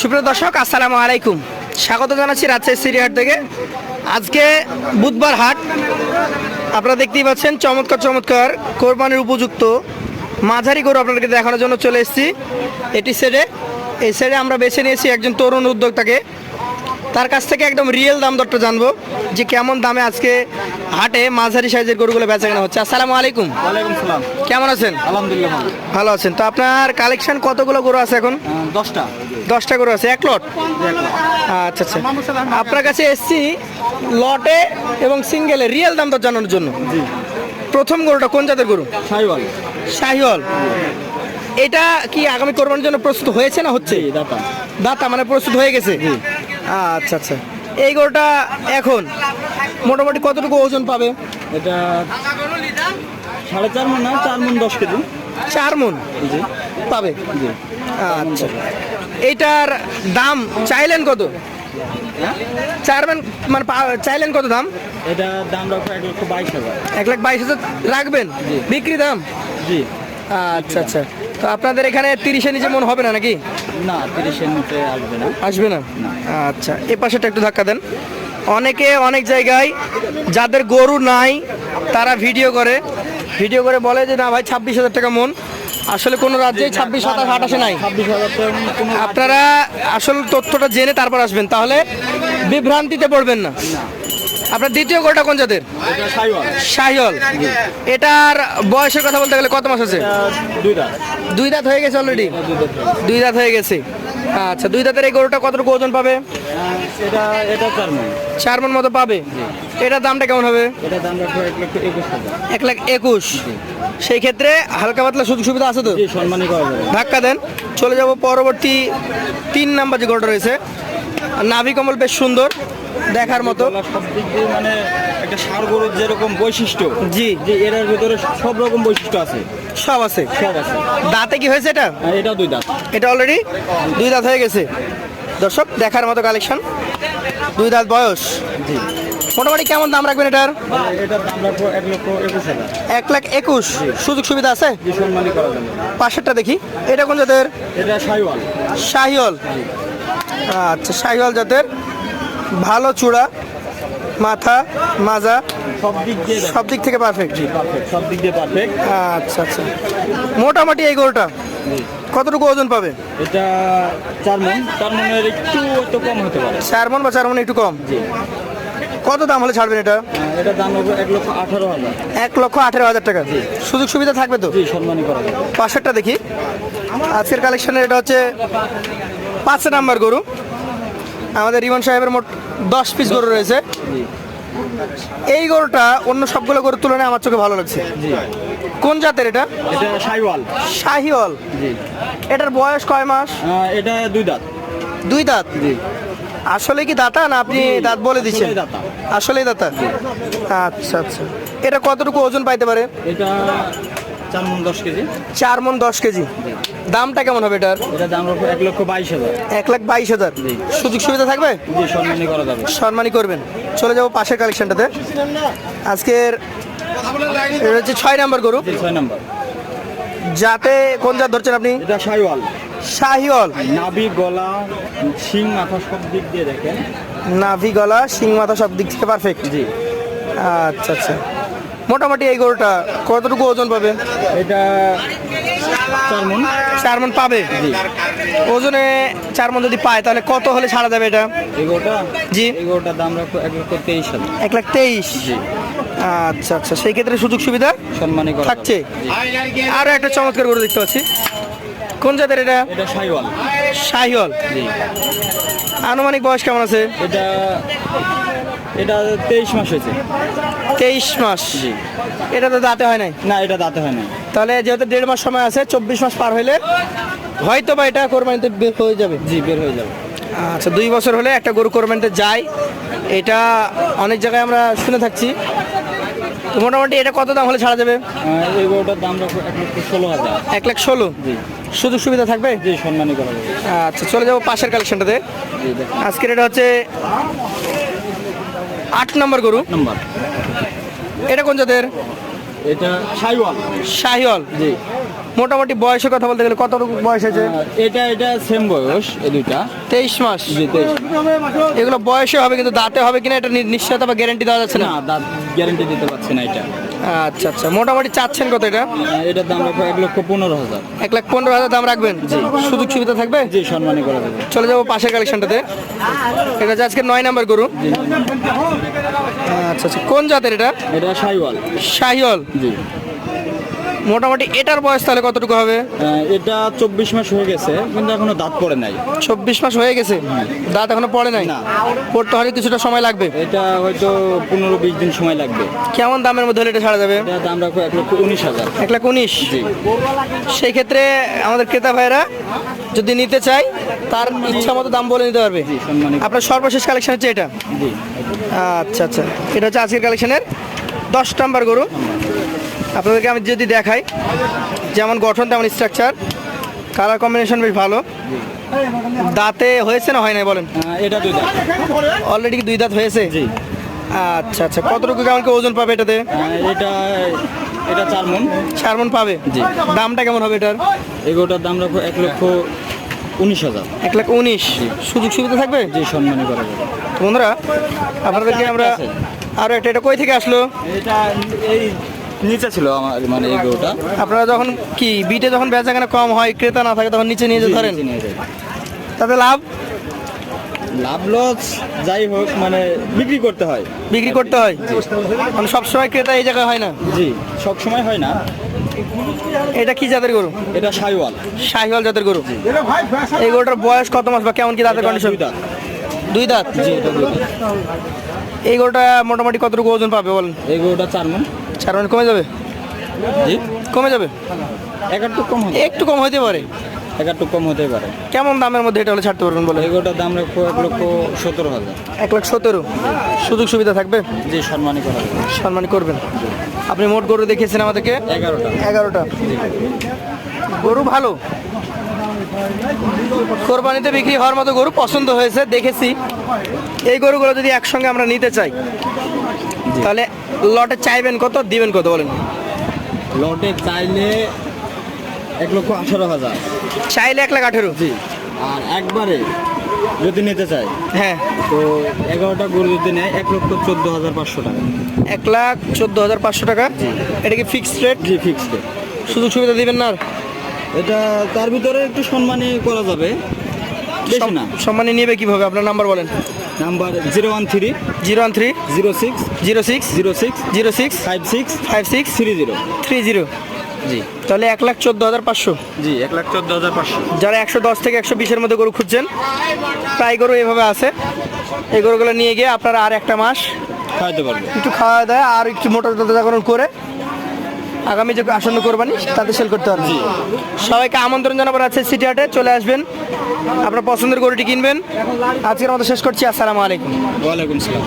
সুপ্রিয় দর্শক আসসালামু আলাইকুম। স্বাগত জানাচ্ছি রাজশাহী সিরিহাট থেকে। আজকে বুধবার হাট। আপনারা দেখতেই পাচ্ছেন চমৎকার চমৎকার কোরবানির উপযুক্ত মাঝারি গরু আপনাদেরকে দেখানোর জন্য চলে এসেছি। এটি সেটে এই সেটে আমরা বেছে নিয়েছি একজন তরুণ উদ্যোক্তাকে। তার কাছ থেকে একদম রিয়েল দাম দরটা জানব যে কেমন দামে আজকে হাটে মাঝারি সাইজের গরুগুলো বেচা কেনা হচ্ছে। আসসালামু আলাইকুম। কেমন আছেন? আলহামদুলিল্লাহ ভালো। ভালো আছেন। তো আপনার কালেকশন কতগুলো গরু আছে এখন? দশটা। দশটা গরু আছে এক লট? আচ্ছা আচ্ছা। আপনার কাছে এসছি লটে এবং সিঙ্গেলে রিয়েল দাম দর জানানোর জন্য? প্রথম গরুটা কোন জাতের গরু? সাইওয়াল শাহিওয়াল। এটা কি আগামী কোরবানির জন্য প্রস্তুত হয়েছে না হচ্ছে? দাতা। দাতা মানে প্রস্তুত হয়ে গেছে? আচ্ছা আচ্ছা। এই গরুটা এখন মোটামুটি কতটুকু ওজন পাবে? এটা সাড়ে চার মন না চার মন দশ কেজি। চার মন জি। পাবে? আচ্ছা। এইটার দাম চাইলেন কত? চার মান চাইলেন কত দাম? এটা দাম রাখব এক লক্ষ বাইশ হাজার। এক লাখ বাইশ হাজার রাখবেন? বিক্রি দাম? জি। আচ্ছা আচ্ছা। তো আপনাদের এখানে তিরিশের নিচে মন হবে না নাকি? না তিরিশের নিচে আসবে না। আসবে না? আচ্ছা এ পাশেটা একটু ধাক্কা দেন। অনেকে অনেক জায়গায় যাদের গরু নাই তারা ভিডিও করে। ভিডিও করে বলে যে না ভাই ছাব্বিশ হাজার টাকা মন। আসলে কোনো রাজ্যে ছাব্বিশ সাতাশ আঠাশে নাই। আপনারা আসল তথ্যটা জেনে তারপর আসবেন তাহলে বিভ্রান্তিতে পড়বেন না। আপনার দ্বিতীয় গরুটা কোন জাতের? এটা এটার বয়সের কথা বলতে গেলে কত মাস আছে? দুই দাঁত। হয়ে গেছে অলরেডি দুই দাঁত হয়ে গেছে। আচ্ছা দুই দাঁতের এই গরুটা কতটুকু ওজন পাবে? এটা এটা চার মন চার মন মতো পাবে? এটার দামটা কেমন হবে? এটা দাম রাখব এক লক্ষ একুশ হাজার। এক লাখ একুশ। সেই ক্ষেত্রে হালকা পাতলা সুযোগ সুবিধা আছে তো? সম্মানই করা যাবে। ধাক্কা দেন। চলে যাব পরবর্তী তিন নাম্বার যে গরুটা রয়েছে নাভি কমল বেশ সুন্দর দেখার মতো। সব দিক দিয়ে মানে একটা ষাড় গরুর যেরকম বৈশিষ্ট্য জি। যে এর ভিতরে সব রকম বৈশিষ্ট্য আছে। সব আছে? সব আছে। দাঁতে কি হয়েছে এটা? এটা দুই দাঁত। এটা অলরেডি দুই দাঁত হয়ে গেছে। দর্শক দেখার মতো কালেকশন দুই দাঁত বয়স। জি। মোটামুটি কেমন দাম রাখবেন এটার? এক লাখ একুশ। সুযোগ সুবিধা আছে? পাশেরটা দেখি। এটা কোন জাতের? শাহিওল আচ্ছা শাহিওল জাতের। ভালো চূড়া মাথা মাজা। সব দিক দিয়ে সব দিক থেকে পারফেক্ট পারফেক্ট সব দিক দিয়ে পারফেক্ট আচ্ছা আচ্ছা। মোটামুটি এই গরুটা? কতটুকু ওজন পাবে? এটা চার মন। চার মনের একটু একটু কম হতে পারে। চার মন বা চার মন একটু কম? জি। কত দাম হলে ছাড়বেন এটা? এটা দাম হবে এক লক্ষ আঠারো হাজার। এক লক্ষ আঠেরো হাজার টাকা। সুযোগ সুবিধা থাকবে তো? জি সম্মানই করা পাশেরটা দেখি। আজকের কালেকশনের এটা হচ্ছে পাঁচ নাম্বার গরু। আমাদের রিমন সাহেবের মোট দশ পিস গরু রয়েছে। জি। এই গরুটা অন্য সবগুলো গরুর তুলনায় আমার চোখে ভালো লাগছে। কোন জাতের এটা? এটা শাহিওয়াল। শাহিওয়াল। জি। এটার বয়স কয় মাস? এটা দুই দাঁত। দুই দাঁত? জি। আসলে কি দাতা না আপনি দাঁত বলে দিচ্ছেন? আসলে আসলেই দাতা? আচ্ছা আচ্ছা। এটা কতটুকু ওজন পাইতে পারে? এটা চার মন দশ কেজি। চার মন দশ কেজি। দামটা কেমন হবে এটার? এটা দাম রাখব এক লক্ষ বাইশ হাজার। এক লাখ বাইশ হাজার। সুযোগ সুবিধা থাকবে? করা যাবে। সম্মানই করবেন। চলে যাব পাশের কালেকশনটাতে। আজকের এটা হচ্ছে ছয় নাম্বার গরু। ছয় নম্বর। যাতে কোন জাত ধরছেন আপনি? এটা সাইওয়াল শাহিওল নাভি গলা শিং মাথা সব দিক দিয়ে দেখেন। নাভি গলা শিং মাথা সব দিক থেকে পারফেক্ট জি। আচ্ছা আচ্ছা। মোটামুটি এই গরুটা কতটুকু ওজন পাবে? এটা চার মন। চার মন পাবে? ওজনে চার মন যদি পায় তাহলে কত হলে ছাড়া যাবে এটা? এগোটা জি। এগোটার দাম রাখব এক লক্ষ তেইশ হাজার। এক লাখ তেইশ? জি। আচ্ছা আচ্ছা। সেই ক্ষেত্রে সুযোগ সুবিধা? সম্মানই থাকছে। আরও একটা চমৎকার গরু দেখতে পাচ্ছি। কোন জাতের এটা? এটা জি। আনুমানিক বয়স কেমন আছে? এটা এটা তেইশ মাস হয়েছে। তেইশ মাস? জি। এটা তো দাঁতে হয় নাই? না এটা দাঁতে হয় না তাহলে যেহেতু দেড় মাস সময় আছে চব্বিশ মাস পার হইলে হয়তো বা এটা কোরবানিতে বের হয়ে যাবে। জি বের হয়ে যাবে। আচ্ছা দুই বছর হলে একটা গরু কোরবানিতে যায় এটা অনেক জায়গায় আমরা শুনে থাকছি। তো মোটামুটি এটা কত দাম হলে ছাড়া যাবে? এই গরুটার দাম ষোলো হাজার। এক লাখ ষোলো? জি। সুযোগ সুবিধা থাকবে? জি সম্মানই করা আচ্ছা চলে যাব পাশের কালেকশনটাতে আজকের এটা হচ্ছে আট নম্বর গরু। নম্বর। এটা কোন জাতের? এটা শাহিওয়াল। শাহিওয়াল। জি। মোটামুটি বয়সের কথা বলতে গেলে কতটুকু বয়স হয়েছে এটা এটা সেম বয়স এই দুইটা। তেইশ মাস। জি তেইশ। এগুলো বয়সে হবে কিন্তু দাঁতে হবে কিনা এটা নিশ্চয়তা বা গ্যারান্টি দেওয়া যাচ্ছে না? দাঁত গ্যারান্টি দিতে পারছে না এটা। আচ্ছা আচ্ছা। মোটামুটি চাচ্ছেন কত এটা? এটার দাম রাখব এক লক্ষ পনেরো হাজার। এক লাখ পনেরো হাজার দাম রাখবেন? জি। সুযোগ সুবিধা থাকবে? জি সম্মানী করা যাবে। চলে যাব পাশের কালেকশনটাতে। এটা হচ্ছে আজকে নয় নাম্বার গরু। আচ্ছা আচ্ছা। কোন জাতের এটা? এটা শাহিওয়াল। শাহিওয়াল। জি। মোটামুটি এটার বয়স তাহলে কতটুকু হবে? এটা চব্বিশ মাস হয়ে গেছে কিন্তু এখনও দাঁত পড়ে নাই। চব্বিশ মাস হয়ে গেছে? দাঁত এখনও পড়ে নাই? না। পড়তে হলে কিছুটা সময় লাগবে? এটা হয়তো পনেরো বিশ দিন সময় লাগবে। কেমন দামের মধ্যে হলে এটা ছাড়া যাবে? দাম রাখব এক লক্ষ উনিশ হাজার। এক লাখ উনিশ? সেই ক্ষেত্রে আমাদের ক্রেতা ভাইরা যদি নিতে চাই তার ইচ্ছা মতো দাম বলে নিতে পারবে। আপনার সর্বশেষ কালেকশন হচ্ছে এটা? আচ্ছা আচ্ছা। এটা হচ্ছে আজকের কালেকশনের দশ নাম্বার গরু। আপনাদেরকে আমি যদি দেখাই যেমন গঠন তেমন স্ট্রাকচার কালার কম্বিনেশন বেশ ভালো। দাঁতে হয়েছে না হয় নাই বলেন? আহ, এটা দুই দাঁত। অলরেডি দুই দাঁত হয়েছে? জি। আচ্ছা আচ্ছা কতটুকু কেমন ওজন পাবে এটাতে? এটা এটা চার মন চার মন পাবে? জি। দামটা কেমন হবে এটার? এগুলোটার দাম রাখব এক লক্ষ উনিশ হাজার। এক লাখ উনিশ। সুযোগ সুবিধা থাকবে? জি সম্মানী করা যাবে। বন্ধুরা আপনাদেরকে আমরা। আরও একটা এটা কই থেকে আসলো? এটা এই নিচে ছিল আমার মানে এই গরুটা। আপনারা যখন কি বিটে যখন বেচাকেনা কম হয় ক্রেতা না থাকে তখন নিচে নিয়ে যেতে ধরেন? তাতে লাভ? লাভ লস যাই হোক মানে বিক্রি করতে হয়। বিক্রি করতে হয়? মানে সবসময় ক্রেতা এই জায়গায় হয় না? জি সব সময় হয় না। এটা কি জাতের গরু? এটা সাইওয়াল। শাহিওয়াল জাতের গরু? এই গরুটার বয়স কত মাস বা কেমন কি দাঁতের কন্ডিশন দুই দাঁত? জি এটা দুই দাঁত। এই গরুটা মোটামুটি কতটুকু ওজন পাবে বলেন? এই গরুটা চার মন। চার মানে কমে যাবে? জি? কমে যাবে? একারটুক কম একটু কম হতে পারে। একারটুক কম হতে পারে। কেমন দামের মধ্যে এটা হলে ছাড়তে পারবেন বলে এই গরুটার দাম রাখব এক লক্ষ সতেরো হাজার। এক লাখ সতেরো। সুযোগ সুবিধা থাকবে? জি সম্মানী করা সম্মান করবেন। আপনি মোট গরু দেখিয়েছেন আমাদেরকে? এগারোটা। এগারোটা। গরু ভালো। কোরবানিতে বিক্রি হওয়ার মতো গরু পছন্দ হয়েছে দেখেছি। এই গরুগুলো যদি একসঙ্গে আমরা নিতে চাই তাহলে লটে চাইবেন কত দিবেন কত বলেন? লটে চাইলে এক লক্ষ আঠারো হাজার। চাইলে এক লাখ আঠেরো। জি। আর একবারে যদি নিতে চাই হ্যাঁ। তো এগারোটা গরু যদি নেয় এক লক্ষ চোদ্দ হাজার পাঁচশো টাকা। এক লাখ চোদ্দ হাজার পাঁচশো টাকা? এটা কি ফিক্সড রেট জি ফিক্সড রেট সুযোগ সুবিধা দিবেন না এটা তার ভিতরে একটু সম্মানী করা যাবে। বেশি না। সম্মানে নেবে কীভাবে? আপনার নাম্বার বলেন। Number zero one three. Zero one three. Zero six. Zero six. Zero six. Zero six. Five six. Five six. Three zero. Three zero. জি। তাহলে এক লাখ চোদ্দ হাজার পাঁচশো। জি এক লাখ চোদ্দ হাজার পাঁচশো। যারা একশো দশ থেকে একশো বিশের মধ্যে গরু খুঁজছেন প্রায় গরু এভাবে আছে। এই গরুগুলো নিয়ে গিয়ে আপনারা আর একটা মাস খাওয়াতে পারব একটু খাওয়া দাওয়া আর একটু মোটা তাজাকরণ করে আগামী যে আসন্ন কোরবানি, তাতে সেল করতে পারবেন। সবাইকে আমন্ত্রণ জানাবার আছে সিটি হাটে চলে আসবেন। আপনার পছন্দের গরুটি কিনবেন। আজকের মতো শেষ করছি, আসসালামু আলাইকুম। ওয়ালাইকুম সালাম